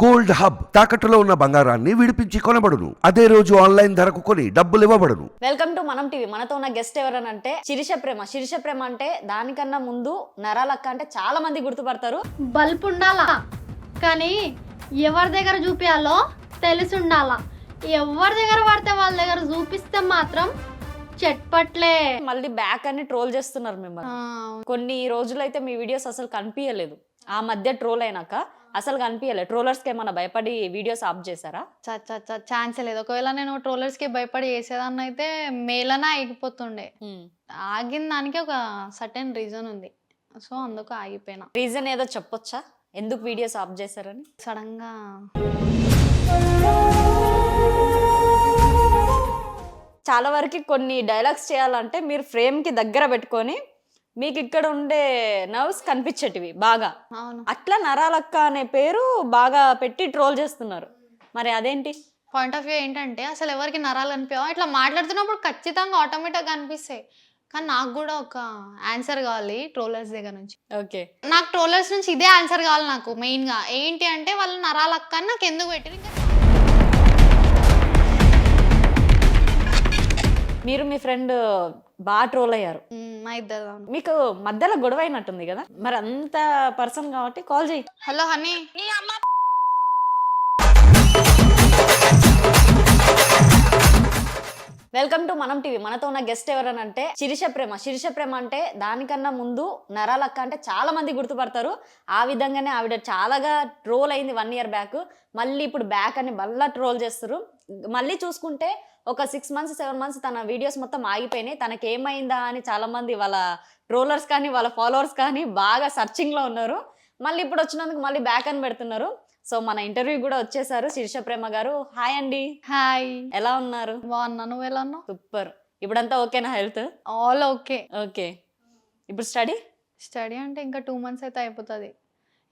Gold hub తాకట్టులో ఉన్న బంగారాన్ని విడిపించి కొనబడును. అదే రోజు ఆన్లైన్ ధరకు కొని డబ్బులు ఇవ్వబడును. Welcome to Manam TV. మనతో ఉన్న గెస్ట్ ఎవరనంటే శిరీష ప్రేమ. శిరీష ప్రేమ అంటే దానికన్నా ముందు నరాలక్క అంటే చాలా మంది గుర్తుపడతారు. బల్బ్ ఉండాలా కానీ ఎవరి దగ్గర చూపించాలో తెలిసి ఉండాలా ఎవరి దగ్గర పడితే వాళ్ళ దగ్గర చూపిస్తే మాత్రం చెట్పట్లే. మళ్ళీ బ్యాక్ అని ట్రోల్ చేస్తున్నారు మిమ్మల్ని. కొన్ని రోజులైతే మీ వీడియోస్ అసలు కనిపించలేదు ఆ మధ్య ట్రోల్ అయినాక అసలు కనిపించలేదు ట్రోలర్స్కి ఏమైనా భయపడి వీడియోస్ ఆఫ్ చేశారా? ఛాన్స్ లేదు. ఒకవేళ నేను ట్రోలర్స్కి భయపడి చేసేదాన్ని అయితే మేలనే ఆగిపోతుండే. ఆగిన దానికి ఒక సర్టెన్ రీజన్ ఉంది. సో అందుకు ఆగిపోయినా. రీజన్ ఏదో చెప్పొచ్చా? ఎందుకు వీడియోస్ ఆఫ్ చేశారని? సడన్గా చాలా వరకు కొన్ని డైలాగ్స్ చేయాలంటే మీరు ఫ్రేమ్కి దగ్గర పెట్టుకొని మీకు ఇక్కడ ఉండే నర్వ్స్ కనిపించేటివి బాగా. అవును. అట్లా నరాలక్క అనే పేరు బాగా పెట్టి ట్రోల్ చేస్తున్నారు. మరి అదేంటి? పాయింట్ ఆఫ్ వ్యూ ఏంటంటే అసలు ఎవరికి నరాలు అనిపించవు ఇట్లా మాట్లాడుతున్నప్పుడు ఖచ్చితంగా ఆటోమేటిక్గా అనిపిస్తాయి. కానీ నాకు కూడా ఒక ఆన్సర్ కావాలి ట్రోలర్స్ దగ్గర నుంచి. ఓకే. నాకు ట్రోలర్స్ నుంచి ఇదే ఆన్సర్ కావాలి నాకు మెయిన్గా ఏంటి అంటే వాళ్ళు నరాలు అక్క అని నాకు ఎందుకు పెట్టిన ఇంకా మీరు మీ ఫ్రెండ్ బాగా ట్రోల్ అయ్యారు. మ్, ఇద్దరు. మీకు మధ్యలో గొడవ అయినట్టుంది కదా? మరి అంత పర్సన్ కాబట్టి కాల్ చేయి. Hello honey welcome to Manam TV. మనతో ఉన్న గెస్ట్ ఎవరనంటే శిరీష ప్రేమ. శిరీష ప్రేమ అంటే దానికన్నా ముందు నరాలక్క అంటే చాలా మంది గుర్తుపడతారు. ఆ విధంగానే ఆవిడ చాలాగా ట్రోల్ అయింది వన్ ఇయర్ బ్యాక్ మళ్ళీ ఇప్పుడు బ్యాక్ అని మళ్ళీ ట్రోల్ చేస్తారు. మళ్ళీ చూసుకుంటే ఒక సిక్స్ మంత్స్ సెవెన్ మంత్స్ తన వీడియోస్ మొత్తం ఆగిపోయినాయి. తనకి ఏమైందా అని చాలా మంది వాళ్ళ ట్రోలర్స్ కానీ వాళ్ళ ఫాలోవర్స్ కానీ బాగా searching లో ఉన్నారు. మళ్ళీ ఇప్పుడు వచ్చినందుకు మళ్ళీ బ్యాక్ అని పెడుతున్నారు. సో మన ఇంటర్వ్యూ కూడా వచ్చేసారు శిరీష ప్రేమ గారు. హాయ్ అండి. హాయ్. ఎలా ఉన్నారు? బాగున్నా. నువ్వు ఎలా ఉన్నావు? సూపర్. ఇప్పుడంతా ఓకేనా హెల్త్? All okay. ఓకే. ఇప్పుడు స్టడీ? స్టడీ అంటే ఇంకా టూ మంత్స్ అయితే అయిపోతుంది.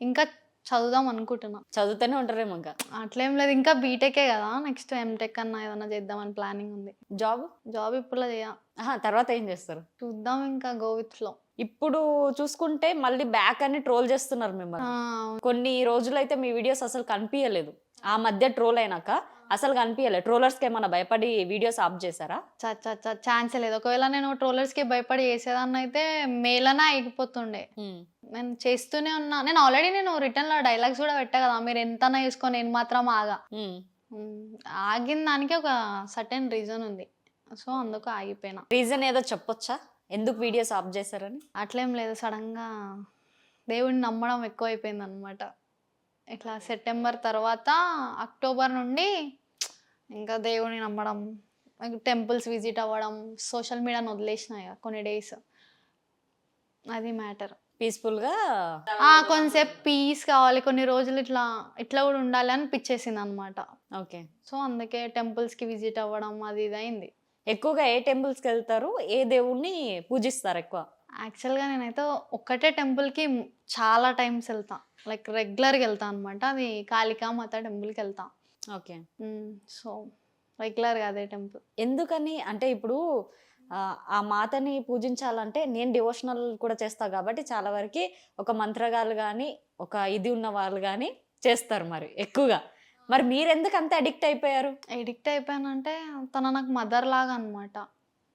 ఇంకా చదువుదాం అనుకుంటున్నా. చదువుతూనే ఉంటారేమో ఇంకా? అట్లేం లేదు. ఇంకా బీటెకే కదా. నెక్స్ట్ ఎంటెక్ అన్నా ఏదైనా చేద్దామని ప్లానింగ్ ఉంది. జాబ్? జాబ్ ఇప్పుడు చేయ. తర్వాత ఏం చేస్తారు? చూద్దాం ఇంకా గో విత్ ఫ్లో. ఇప్పుడు చూసుకుంటే మళ్ళీ బ్యాక్ అని ట్రోల్ చేస్తున్నారు మిమ్మల్ని. కొన్ని రోజులైతే మీ వీడియోస్ అసలు కనిపించలేదు ఆ మధ్య ట్రోల్ అయినాక అసలు కనిపించలేదు ట్రోలర్స్కి ఏమైనా భయపడి వీడియోస్ ఆఫ్ చేశారా? ఛాన్స్ లేదు. ఒకవేళ నేను ట్రోలర్స్కి భయపడి చేసేదాన్ని అయితే మేలనే ఆగిపోతుండే నేను చేస్తూనే ఉన్నా. నేను ఆల్రెడీ నేను రిటర్న్లో డైలాగ్స్ కూడా పెట్టా కదా మీరు ఎంత చూసుకొని నేను మాత్రం ఆగా. ఆగిన దానికి ఒక సర్టెన్ రీజన్ ఉంది. సో అందుకు ఆగిపోయినా. రీజన్ ఏదో చెప్పొచ్చా? ఎందుకు వీడియోస్ ఆఫ్ చేశారని? అట్లేం లేదు సడన్గా దేవుడిని నమ్మడం ఎక్కువైపోయింది అనమాట ఇట్లా సెప్టెంబర్ తర్వాత అక్టోబర్ నుండి ఇంకా దేవుడిని నమ్మడం టెంపుల్స్ విజిట్ అవ్వడం సోషల్ మీడియాని వదిలేసిన ఇక కొన్ని డేస్. అది మ్యాటర్. పీస్ఫుల్గా? కొంతసేపు పీస్ కావాలి కొన్ని రోజులు ఇట్లా ఇట్లా కూడా ఉండాలి అని పిచ్చేసింది అనమాట ఓకే. సో అందుకే టెంపుల్స్కి విజిట్ అవ్వడం అది ఇది అయింది. ఎక్కువగా ఏ టెంపుల్స్కి వెళ్తారు? ఏ దేవుణ్ణి పూజిస్తారు ఎక్కువ? యాక్చువల్గా నేనైతే ఒక్కటే టెంపుల్కి చాలా టైమ్స్ వెళ్తా. లైక్ రెగ్యులర్గా వెళ్తా అనమాట అది కాళికామాత టెంపుల్కి వెళ్తా. ఓకే. సో రెగ్యులర్గా అదే టెంపుల్. ఎందుకని? అంటే ఇప్పుడు ఆ, మాతని పూజించాలంటే నేను డివోషనల్ కూడా చేస్తా కాబట్టి చాలా వరకు ఒక మంత్రగాళ్ళు కానీ ఒక ఇది ఉన్న వాళ్ళు కానీ చేస్తారు మరి ఎక్కువగా. మరి మీరు ఎందుకు అంత అడిక్ట్ అయిపోయారు? ఎడిక్ట్ అయిపోయానంటే తన నాకు మదర్ లాగా అనమాట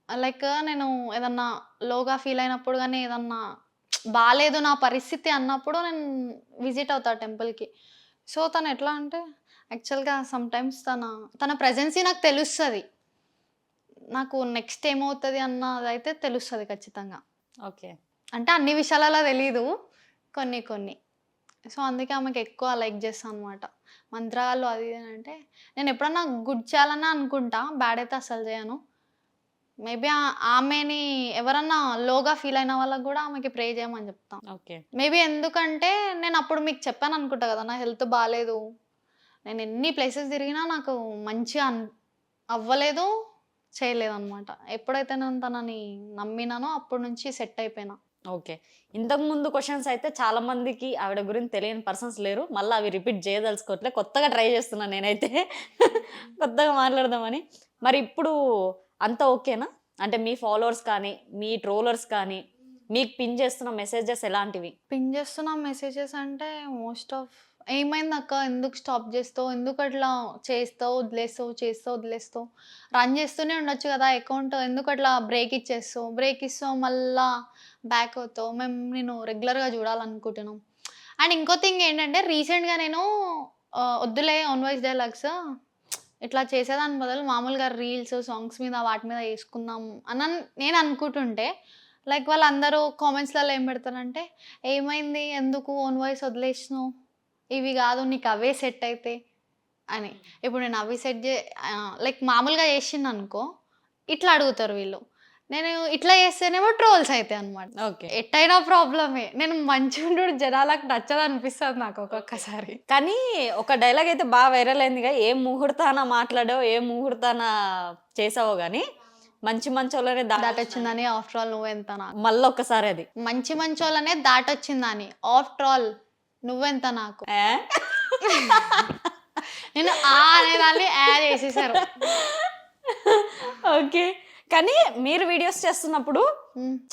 లైక్ నేను ఏదన్నా లోగా ఫీల్ అయినప్పుడు కానీ ఏదన్నా బాగాలేదు నా పరిస్థితి అన్నప్పుడు నేను విజిట్ అవుతా టెంపుల్కి సో తను ఎట్లా అంటే యాక్చువల్గా సమ్ టైమ్స్ తన తన ప్రజెన్సీ నాకు తెలుస్తుంది. నాకు నెక్స్ట్ ఏమవుతుంది అన్నది అయితే తెలుస్తుంది ఖచ్చితంగా. ఓకే అంటే అన్ని విషయాలలో తెలీదు కొన్ని కొన్ని. సో అందుకే ఆమెకి ఎక్కువ లైక్ చేస్తాను అనమాట మంత్రాలు అది ఇది అంటే నేను ఎప్పుడన్నా గుడ్ చేయాలని అనుకుంటా బ్యాడ్ అయితే అసలు చేయను. మేబీ ఆమెని ఎవరన్నా లోగా ఫీల్ అయిన వాళ్ళకి కూడా ఆమెకి ప్రే చేయమని చెప్తాను ఓకే. మేబీ ఎందుకంటే నేను అప్పుడు మీకు చెప్పాను అనుకుంటా కదా నా హెల్త్ బాగాలేదు నేను ఎన్ని ప్లేసెస్ తిరిగినా నాకు మంచిగా అన్ అవ్వలేదు చేయలేదు అనమాట ఎప్పుడైతే నేను తనని నమ్మినానో అప్పటి నుంచి సెట్ అయిపోయినా. ఓకే. ఇంతకు ముందు క్వశ్చన్స్ అయితే చాలా మందికి ఆవిడ గురించి తెలియని పర్సన్స్ లేరు. మళ్ళీ అవి రిపీట్ చేయదలుచుకోవట్లే. కొత్తగా ట్రై చేస్తున్నాను నేనైతే. కొత్తగా మాట్లాడదామని. మరి ఇప్పుడు అంత ఓకేనా? అంటే మీ ఫాలోవర్స్ కానీ మీ ట్రోలర్స్ కానీ మీకు పిన్ చేస్తున్న మెసేజెస్ ఎలాంటివి? పిన్ చేస్తున్న మెసేజెస్ అంటే మోస్ట్ ఆఫ్ ఏమైంది అక్క ఎందుకు స్టాప్ చేస్తావు? ఎందుకు అట్లా చేస్తావు? వదిలేస్తావు? చేస్తావు? వదిలేస్తావు? రన్ చేస్తూనే ఉండొచ్చు కదా అకౌంట్. ఎందుకు అట్లా బ్రేక్ ఇచ్చేస్తావు? బ్రేక్ ఇస్తావు మళ్ళా బ్యాక్ అవుతావు. మేము నేను రెగ్యులర్గా చూడాలనుకుంటున్నాం. అండ్ ఇంకో థింగ్ ఏంటంటే రీసెంట్గా నేను వద్దులే ఆన్ వాయిస్ డైలాగ్స్ ఇట్లా చేసేదాని బదులు మామూలుగా రీల్స్ సాంగ్స్ మీద వాటి మీద వేసుకుందాం అని నేను అనుకుంటుంటే లైక్ వాళ్ళందరూ కామెంట్స్లలో ఏం పెడతారంటే ఏమైంది? ఎందుకు ఓన్ వాయిస్ వదిలేసినావు? ఇవి కాదు నీకు అవే సెట్ అయితే అని. ఇప్పుడు నేను అవి సెట్ చే లైక్ మామూలుగా చేసింది అనుకో ఇట్లా అడుగుతారు వీళ్ళు. నేను ఇట్లా చేస్తేనేమో ట్రోల్స్ అవుతాయి అనమాట ఓకే. ఎట్టయినా ప్రాబ్లమే నేను మంచిగా జనాలకు నచ్చదు అనిపిస్తుంది నాకు ఒక్కొక్కసారి. కానీ ఒక డైలాగ్ అయితే బాగా వైరల్ అయిందిగా. ఏ ముహూర్తాన మాట్లాడావు ఏ ముహూర్తాన చేసావో కానీ మంచి మంచి వాళ్ళనే దాట దాటొచ్చిందని ఆఫ్టర్ ఆల్ నువ్వెంత నాకు. మళ్ళీ ఒక్కసారి అది. మంచి మంచి వాళ్ళనే దాటొచ్చిందని ఆఫ్టర్ ఆల్ నువ్వెంత నాకు? నేను ఆ అనేదాన్ని యాడ్ చేసేసారు. ఓకే. కానీ మీరు వీడియోస్ చేస్తున్నప్పుడు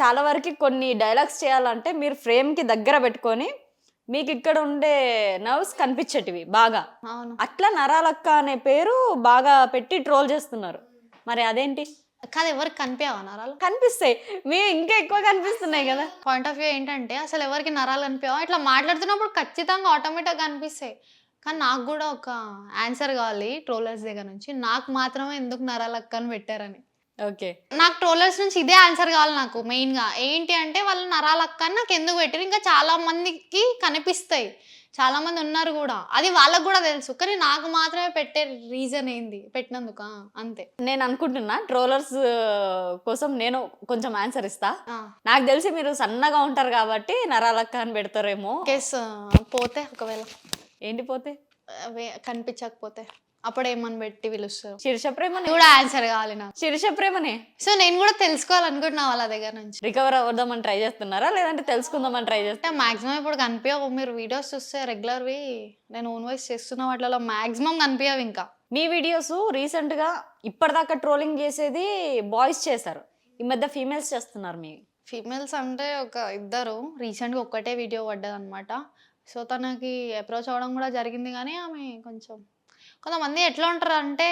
చాలా వరకు కొన్ని డైలాగ్స్ చేయాలంటే మీరు ఫ్రేమ్కి దగ్గర పెట్టుకొని మీకు ఇక్కడ ఉండే నర్వ్స్ కనిపించేటివి బాగా. అట్లా నరాలక్క అనే పేరు బాగా పెట్టి ట్రోల్ చేస్తున్నారు. మరి అదేంటి? కాదు ఎవరికి కనిపించవా నరాలు? కనిపిస్తాయి. మీ ఇంకా ఎక్కువ కనిపిస్తున్నాయి కదా. పాయింట్ ఆఫ్ వ్యూ ఏంటంటే అసలు ఎవరికి నరాలు కనిపించవా? ఇట్లా మాట్లాడుతున్నప్పుడు ఖచ్చితంగా ఆటోమేటిక్గా కనిపిస్తాయి కానీ నాకు కూడా ఒక ఆన్సర్ కావాలి ట్రోలర్స్ దగ్గర నుంచి. నాకు మాత్రమే ఎందుకు నరాలు అక్క అని పెట్టారని. ఓకే. నాకు ట్రోలర్స్ నుంచి ఇదే ఆన్సర్ కావాలి నాకు మెయిన్గా ఏంటి అంటే వాళ్ళు నరాలు అక్క అని నాకు ఎందుకు పెట్టారు? ఇంకా చాలా మందికి కనిపిస్తాయి. చాలా మంది ఉన్నారు కూడా. అది వాళ్ళకు కూడా తెలుసు. కానీ నాకు మాత్రమే పెట్టే రీజన్ ఏంది? పెట్టినందుక? అంతే. నేను అనుకుంటున్నా ట్రోలర్స్ కోసం నేను కొంచెం ఆన్సర్ ఇస్తా. నాకు తెలిసి మీరు సన్నగా ఉంటారు కాబట్టి నరాలక్క అని పెడతారేమో. కేస్ పోతే ఒకవేళ. ఏంటి పోతే? కనిపించకపోతే. అప్పుడు ఏమని పెట్టి పిలుస్తారు? శీర్ష ప్రేమనే. ఇది కూడా ఆన్సర్ కావాలి నాకు. శీర్ష ప్రేమనే. సో నేను కూడా తెలుసుకోవాలనుకుంటున్నా వాళ్ళ దగ్గర నుంచి. రికవర్ అవ్వదామని ట్రై చేస్తున్నారా? లేదంటే తెలుసుకుందామని ట్రై చేస్తారా అంటే మాక్సిమం ఇప్పుడు కనిపించవు. మీరు వీడియోస్ చూస్తే రెగ్యులర్వి నేను ఓన్ వాయిస్ చేస్తున్న వాటిలో మాక్సిమం కనిపించవు ఇంకా. మీ వీడియోస్ రీసెంట్గా ఇప్పటిదాకా ట్రోలింగ్ చేసేది బాయ్స్ చేశారు. ఈ మధ్య ఫీమేల్స్ చేస్తున్నారు మీ. ఫీమేల్స్ అంటే ఒక ఇద్దరు. రీసెంట్గా ఒక్కటే వీడియో పడ్డది అనమాట సో తనకి అప్రోచ్ అవ్వడం కూడా జరిగింది కానీ ఆమె కొంచెం కొంతమంది ఎట్లా ఉంటారు అంటే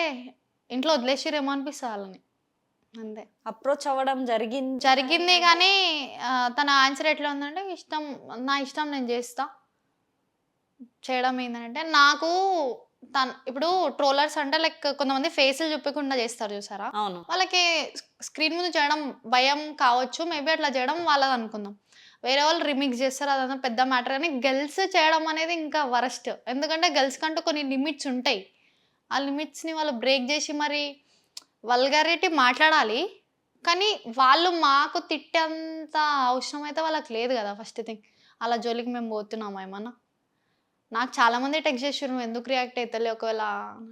ఇంట్లో వదిలేసిరేమో అనిపిస్తుంది వాళ్ళని. అంతే. అప్రోచ్ అవ్వడం జరిగింది. జరిగింది కానీ తన ఆన్సర్ ఎట్లా ఉందంటే ఇష్టం నా ఇష్టం నేను చేస్తా. చేయడం ఏంటంటే నాకు తన ఇప్పుడు ట్రోలర్స్ అంటే లైక్ కొంతమంది ఫేసులు చూపకుండా చేస్తారు చూసారా? అవును. వాళ్ళకి స్క్రీన్ ముందు చేయడం భయం కావచ్చు మేబీ అట్లా చేయడం వాళ్ళది అనుకుందాం. వేరే వాళ్ళు రిమిక్స్ చేస్తారు అదంతా పెద్ద మ్యాటర్ కానీ గర్ల్స్ చేయడం అనేది ఇంకా వరస్ట్. ఎందుకంటే గర్ల్స్ కంటూ కొన్ని లిమిట్స్ ఉంటాయి. ఆ లిమిట్స్ని వాళ్ళు బ్రేక్ చేసి మరి వల్గారిటీ మాట్లాడాలి. కానీ వాళ్ళు మాకు తిట్టేంత అవసరం అయితే వాళ్ళకి లేదు కదా ఫస్ట్ థింగ్ అలా జోలికి మేము పోతున్నామా ఏమన్నా? నాకు చాలామంది టెక్స్ట్ చేసారు నువ్వు ఎందుకు రియాక్ట్ అవుతలే ఒకవేళ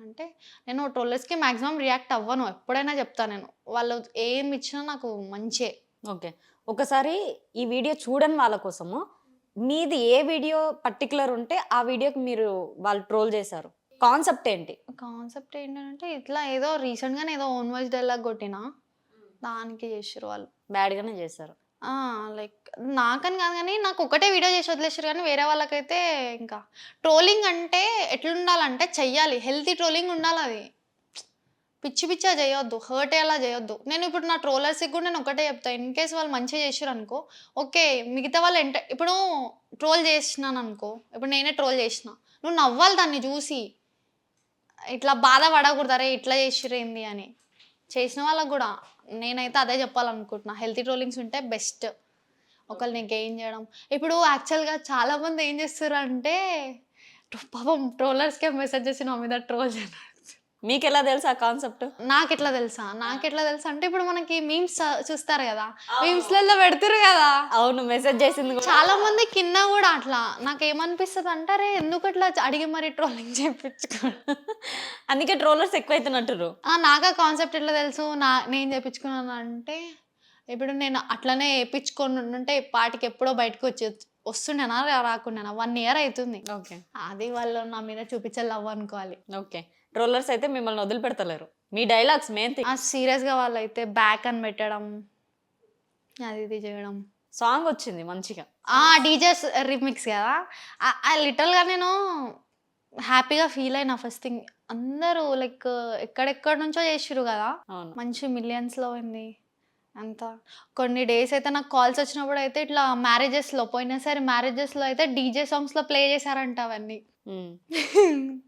అంటే నేను ట్రోలర్స్కి మ్యాక్సిమం రియాక్ట్ అవ్వను ఎప్పుడైనా చెప్తాను నేను. వాళ్ళు ఏం ఇచ్చినా నాకు మంచే. ఓకే. ఒకసారి ఈ వీడియో చూడని వాళ్ళ కోసము మీది ఏ వీడియో పర్టికులర్ ఉంటే ఆ వీడియోకి మీరు వాళ్ళు ట్రోల్ చేశారు. కాన్సెప్ట్ ఏంటి? కాన్సెప్ట్ ఏంటంటే ఇట్లా ఏదో రీసెంట్గానే ఏదో ఓన్ వాయిస్ డైలాగ్ కొట్టినా దానికి చేసారు వాళ్ళు. బ్యాడ్గానే చేశారు. లైక్ నాకని కాదు కానీ నాకు ఒకటే వీడియో చేసి వదిలేసారు కానీ వేరే వాళ్ళకైతే ఇంకా ట్రోలింగ్ అంటే ఎట్లుండాలంటే చెయ్యాలి. హెల్తీ ట్రోలింగ్ ఉండాలి అది. పిచ్చి పిచ్చా చేయొద్దు. హర్ట్ అయ్యేలా చేయొద్దు. నేను ఇప్పుడు నా ట్రోలర్స్కి కూడా నేను ఒకటే చెప్తాను ఇన్ కేస్ వాళ్ళు మంచిగా చేసారు అనుకో ఓకే మిగతా వాళ్ళు ఎంట ఇప్పుడు ట్రోల్ చేసినాను అనుకో ఇప్పుడు నేనే ట్రోల్ చేసిన నువ్వు నవ్వాలి దాన్ని చూసి. ఇట్లా బాధపడకూడదరే ఇట్లా చేసిరేంది అని. చేసిన వాళ్ళకు కూడా నేనైతే అదే చెప్పాలనుకుంటున్నా. హెల్తీ ట్రోలింగ్స్ ఉంటే బెస్ట్. ఒకరిని గెయిన్ చేయడం. ఇప్పుడు యాక్చువల్గా చాలామంది ఏం చేస్తారు అంటే పాపం ట్రోలర్స్కే మెసేజ్ చేసి నా మీద ట్రోల్ చేయడం మీకు ఎలా తెలుసు ఆ కాన్సెప్ట్? నాకు ఎట్లా తెలుసా? నాకు ఎట్లా తెలుసా? అంటే ఇప్పుడు మనకి మీమ్స్ చూస్తారు కదా. మీమ్స్లలో పెడతారు కదా. అవును మెసేజ్ చేసింది. చాలా మంది కింద కూడా అట్లా. నాకు ఏమనిపిస్తుంది అంటారే ఎందుకు అట్లా అడిగి మరి ట్రోలింగ్ చేయించుకో అందుకే ట్రోలర్స్ ఎక్కువైతున్నట్టురు ఆ, నాకు ఆ కాన్సెప్ట్ ఎట్లా తెలుసు? నా నేను చేయించుకున్నాను అంటే ఇప్పుడు నేను అట్లనే వేయించుకొని ఉంటే పాటికి ఎప్పుడో బయటకు వచ్చి వస్తుండేనా రాకుండానా? వన్ ఇయర్ అవుతుంది ఓకే. అది వాళ్ళు నా మీద చూపించాలి అవ్వ అనుకోవాలి. ఓకే. ట్రోలర్స్ అయితే మిమ్మల్ని వదిలిపెడతలేరు. మీ డైలాగ్స్ మెయిన్ థింగ్ సీరియస్గా వాళ్ళు అయితే బ్యాక్ అని పెట్టడం అది ఇది చేయడం. సాంగ్ వచ్చింది మంచిగా. ఆ డీజెస్ రిమిక్స్ కదా. ఆ లిటల్గా నేను హ్యాపీగా ఫీల్ అయినా ఫస్ట్ థింగ్. అందరూ లైక్ ఎక్కడెక్కడ నుంచో చేసిరు కదా. మంచి మిలియన్స్లో ఉంది అంత. కొన్ని డేస్ అయితే నాకు కాల్స్ వచ్చినప్పుడు అయితే ఇట్లా మ్యారేజెస్లో పోయినసారి మ్యారేజెస్లో అయితే డీజే సాంగ్స్లో ప్లే చేశారంట అవన్నీ. ఉమ్.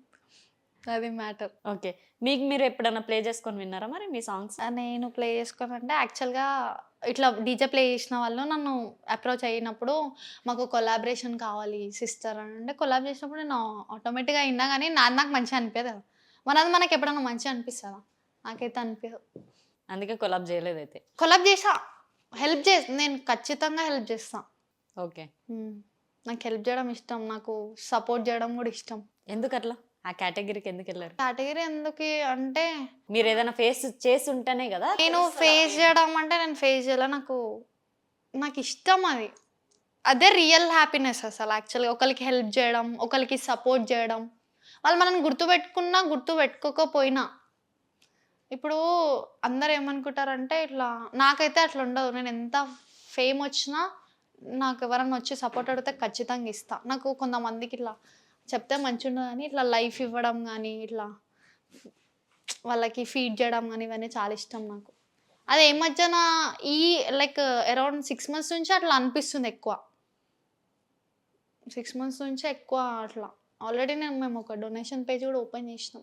అది మ్యాటర్. ఓకే. మీకు మీరు ఎప్పుడైనా ప్లే చేసుకొని విన్నారా మరి మీ సాంగ్స్? నేను ప్లే చేసుకోనంటే యాక్చువల్గా ఇట్లా డీజే ప్లే చేసిన వాళ్ళు నన్ను అప్రోచ్ అయినప్పుడు మాకు కొలాబరేషన్ కావాలి సిస్టర్ అని అంటే కొలాబ్ చేసినప్పుడు నేను ఆటోమేటిక్గా అయినా కానీ నా నాకు మంచిగా అనిపించదు కదా మనది మనకి ఎప్పుడైనా మంచిగా అనిపిస్తుందా? నాకైతే అనిపించదు అందుకే కొలాబ్ చేయలేదు అయితే. కొలాబ్ చేసా. హెల్ప్ చేసి నేను ఖచ్చితంగా హెల్ప్ చేస్తాను ఓకే. నాకు హెల్ప్ చేయడం ఇష్టం నాకు సపోర్ట్ చేయడం కూడా ఇష్టం. ఎందుకు అట్లా ఆ కేటగిరీకి ఎందుకు వెళ్ళారు? కేటగిరీ ఎందుకు అంటే మీరు ఏదైనా ఫేస్ చేసి ఉంటేనే కదా నేను ఫేస్ చేయడం అంటే నేను ఫేస్ చేయాలి నాకు నాకు ఇష్టం అది. అదే రియల్ హ్యాపీనెస్ అసలు యాక్చువల్గా. ఒకరికి హెల్ప్ చేయడం ఒకరికి సపోర్ట్ చేయడం. వాళ్ళు మనల్ని గుర్తుపెట్టుకున్నా గుర్తు పెట్టుకోకపోయినా ఇప్పుడు అందరు ఏమనుకుంటారంటే ఇట్లా నాకైతే అట్లా ఉండదు. నేను ఎంత ఫేమ్ వచ్చినా నాకు ఎవరన్నా వచ్చి సపోర్ట్ అడిగితే ఖచ్చితంగా ఇస్తా. నాకు కొంతమందికి ఇట్లా చెప్తే మంచిగా ఉండదు కానీ ఇట్లా లైఫ్ ఇవ్వడం కానీ ఇట్లా వాళ్ళకి ఫీడ్ చేయడం కానీ ఇవన్నీ చాలా ఇష్టం నాకు. అదే ఈ మధ్యన ఈ లైక్ అరౌండ్ సిక్స్ మంత్స్ నుంచి అట్లా అనిపిస్తుంది ఎక్కువ. సిక్స్ మంత్స్ నుంచి ఎక్కువ అట్లా. ఆల్రెడీ నేను మేము ఒక డొనేషన్ పేజ్ కూడా ఓపెన్ చేసినాం.